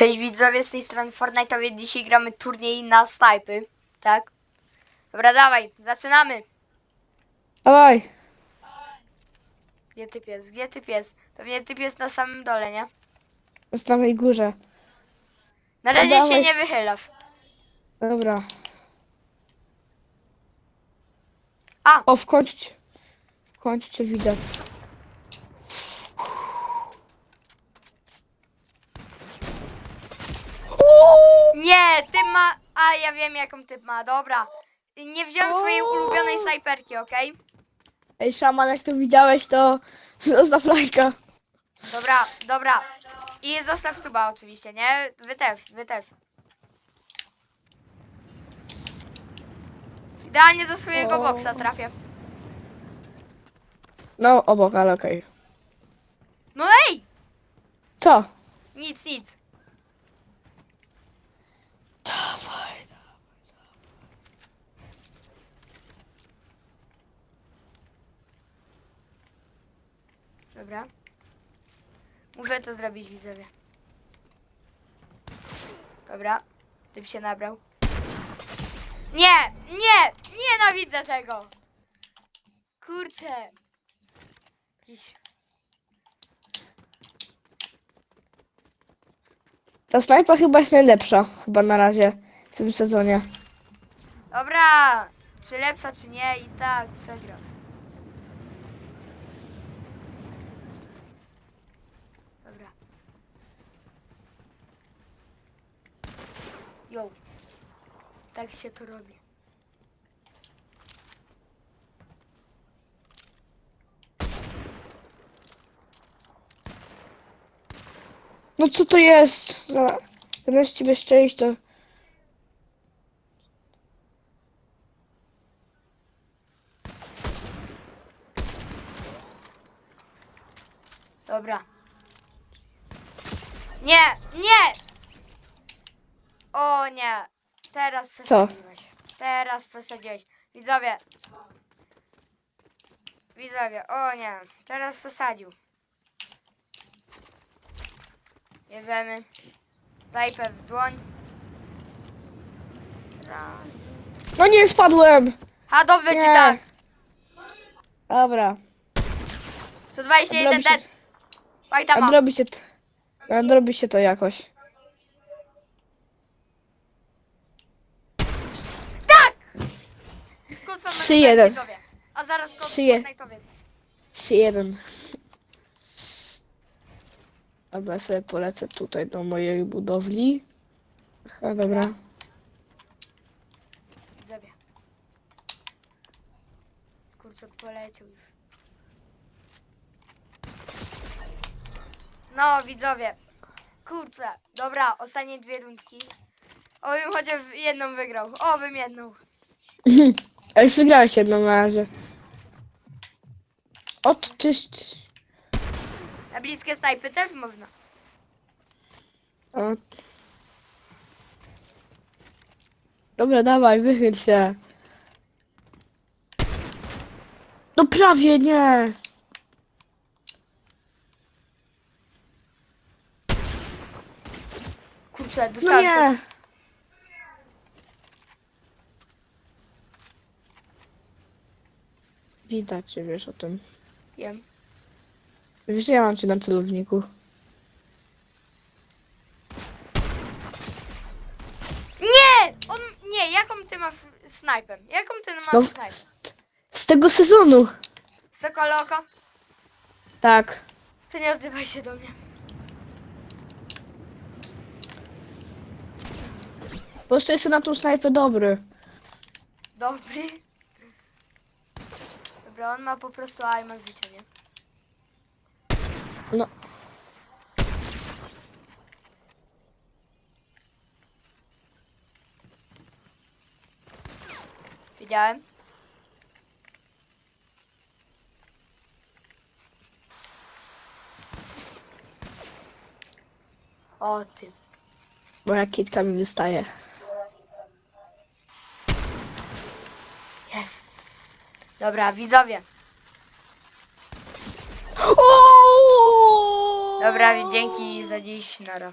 Cześć widzowie, z tej strony Fortnite'owie. Dzisiaj gramy turniej na snajpy, tak? Dobra, dawaj, zaczynamy. Dawaj. Gdzie typ jest? Gdzie typ jest? Pewnie typ jest na samym dole, nie? Na samej górze. Na razie Dawaj. się nie wychylasz. Dobra. A! O, w końcu cię, w końcu cię widzę. Nie, typ ma... A, ja wiem jaką typ ma, dobra. Nie wziąłem swojej ulubionej snajperki, okej? Ej, szaman, jak to widziałeś, to zostaw lajka. Dobra, dobra. I zostaw suba oczywiście, nie? Wy też, wy też. Idealnie do swojego O. boksa trafię. No, obok, ale okej. No ej! Co? Nic, nic. Dobra. Muszę to zrobić, widzowie. Dobra. Typ się nabrał. Nie! Nie! Nienawidzę tego! Kurczę. Jakiś... Ta snajpa chyba jest najlepsza, chyba na razie w tym sezonie. Dobra! Czy lepsza, czy nie? I tak przegram. Dobra. Jo. Tak się to robi. No co to jest? Zara- Zamiast ciebie strzelić, to... Dobra. Nie! Nie! O nie! Teraz przesadziłeś. Teraz przesadziłeś. Widzowie. Widzowie, o nie. Teraz przesadził. Bierzemy. Snajper w dłoń. Raz. No nie, spadłem! A dobrze ci Nie. tak. Dobra. 121 Nadrobi się, dead. Fajta ma. nadrobi się, t- nadrobi się to jakoś. Kurwa, Trzy, mamy jeden. widzowie. A zaraz Fortnite'owie. 3-1. Dobra, sobie polecę tutaj do mojej budowli. Aha, dobra. Widzowie. Kurczę, poleciał już. No, widzowie. Kurczę. Dobra, ostatnie dwie rundki. Obym chociaż jedną wygrał. Obym jedną. A już wygrałeś jedną na razie. O, to cześć. Na bliskie snajpy też można. O. Dobra, dawaj, wychyl się. No prawie nie. Kurczę, No dostałem to. nie. Widać, że wiesz o tym. Wiem. Wiesz, że ja mam cię na celowniku. Nie! On, nie, jaką ty masz snajpem? Jaką ty masz No, snajpem? z, z tego sezonu. Sokoloko? Tak. Co nie odzywaj się do mnie. Po prostu jestem na tą snajpę dobry. Dobry. Dobra, on ma po prostu aimę w życiu, nie? No. Widziałem. O ty. Moja kitka mi wystaje. Dobra, widzowie. Dobra, dzięki za dziś. Nara.